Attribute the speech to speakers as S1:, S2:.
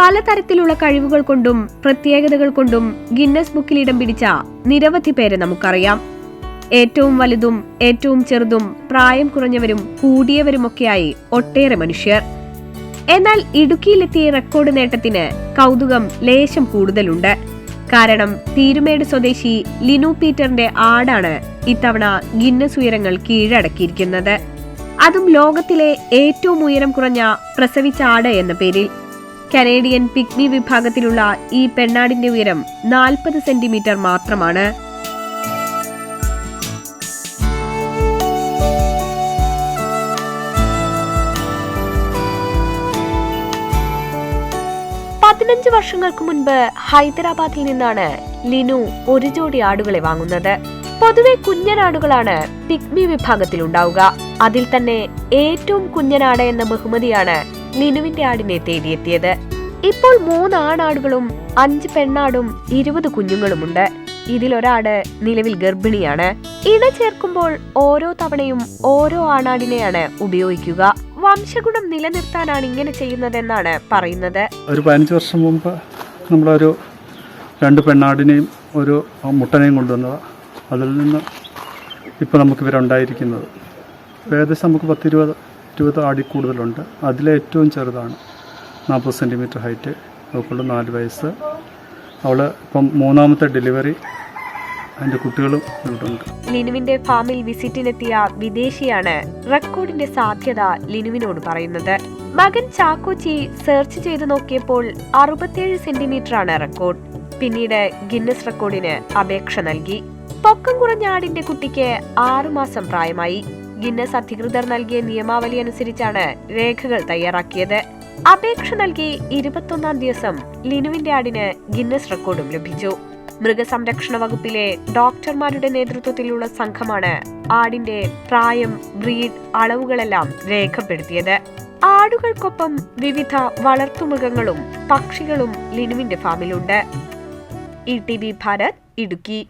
S1: പലതരത്തിലുള്ള കഴിവുകൾ കൊണ്ടും പ്രത്യേകതകൾ കൊണ്ടും ഗിന്നസ് ബുക്കിൽ ഇടം പിടിച്ച നിരവധി പേരെ നമുക്കറിയാം. ഏറ്റവും വലുതും ഏറ്റവും ചെറുതും പ്രായം കുറഞ്ഞവരും കൂടിയവരുമൊക്കെയായി ഒട്ടേറെ മനുഷ്യർ. എന്നാൽ ഇടുക്കിയിലെത്തിയ റെക്കോർഡ് നേട്ടത്തിന് കൗതുകം ലേശം കൂടുതലുണ്ട്. കാരണം തീരുമേട് സ്വദേശി ലിനു പീറ്ററിന്റെ ആടാണ് ഇത്തവണ ഗിന്നസ് ഉയരങ്ങൾ കീഴടക്കിയിരിക്കുന്നത്. അതും ലോകത്തിലെ ഏറ്റവും ഉയരം കുറഞ്ഞ പ്രസവിച്ച ആട് എന്ന പേരിൽ. കനേഡിയൻ പിഗ്മി വിഭാഗത്തിലുള്ള ഈ പെണ്ണാടിന്റെ ഉയരം നാൽപ്പത് സെന്റിമീറ്റർ മാത്രമാണ്. പതിനഞ്ച് വർഷങ്ങൾക്ക് മുൻപ് ഹൈദരാബാദിൽ നിന്നാണ് ലിനു ഒരു ജോഡി ആടുകളെ വാങ്ങുന്നത്. പൊതുവെ കുഞ്ഞനാടുകളാണ് പിഗ്മി വിഭാഗത്തിൽ ഉണ്ടാവുക അതിൽ തന്നെ ഏറ്റവും കുഞ്ഞനാട് എന്ന ബഹുമതിയാണ് ലിനുവിന്റെ ആടിനെ തേടിയെത്തിയത്. ഇപ്പോൾ മൂന്ന് ആണാടുകളും അഞ്ച് പെണ്ണാടും ഇരുപത് കുഞ്ഞുങ്ങളുമുണ്ട്. ഇതിലൊരാട് നിലവിൽ ഗർഭിണിയാണ്. ഇണ ചേർക്കുമ്പോൾ ഓരോ തവണയും ഓരോ ആണാടിനെയാണ് ഉപയോഗിക്കുക. വംശഗുണം നിലനിർത്താനാണ് ഇങ്ങനെ ചെയ്യുന്നതെന്നാണ് പറയുന്നത്.
S2: ഒരു പതിനഞ്ച് വർഷം മുമ്പ് നമ്മളൊരു രണ്ട് പെണ്ണാടിനെയും ഒരു മുട്ടനെയും കൊണ്ടുവന്നതാണ് അതിൽ നിന്ന് ഇപ്പോൾ നമുക്ക് ഇവരുണ്ടായിരിക്കുന്നത് ഏകദേശം നമുക്ക് പത്തിരുപത് ഇരുപത് ആടി കൂടുതലുണ്ട്. അതിലെ ഏറ്റവും ചെറുതാണ്. നാൽപ്പത് സെന്റിമീറ്റർ ഹൈറ്റ്. അവൾക്കുള്ള നാല് വയസ്സ്. അവൾ ഇപ്പം മൂന്നാമത്തെ ഡെലിവറി അതിന്റെ കുട്ടികളും ഇവിടുണ്ട്.
S1: ലിനുവിന്റെ ഫാമിൽ വിസിറ്റിനെത്തിയ വിദേശിയാണ് റെക്കോർഡിന്റെ സാധ്യത ലിനുവിനോട് പറയുന്നത്. മകൻ ചാക്കോച്ചി സെർച്ച് ചെയ്തു നോക്കിയപ്പോൾ അറുപത്തിയേഴ് സെന്റിമീറ്ററാണ് റെക്കോർഡ്. പിന്നീട് ഗിന്നസ് റെക്കോർഡിന് അപേക്ഷ നൽകി. പൊക്കം കുറഞ്ഞ ആടിന്റെ കുട്ടിക്ക് ആറുമാസം പ്രായമായി. ഗിന്നസ് അധികൃതർ നൽകിയ നിയമാവലി അനുസരിച്ചാണ് രേഖകൾ തയ്യാറാക്കിയത്. അപേക്ഷ നൽകി ഇരുപത്തൊന്നാം ദിവസം ലിനുവിന്റെ ആടിന് ഗിന്നസ് റെക്കോർഡും ലഭിച്ചു. മൃഗസംരക്ഷണ വകുപ്പിലെ ഡോക്ടർമാരുടെ നേതൃത്വത്തിലുള്ള സംഘമാണ് ആടിന്റെ പ്രായം ബ്രീഡ് അളവുകളെല്ലാം രേഖപ്പെടുത്തിയത്. ആടുകൾക്കൊപ്പം വിവിധ വളർത്തുമൃഗങ്ങളും പക്ഷികളും ലിനുവിന്റെ ഫാമിലുണ്ട്. E T Bharat Idukki.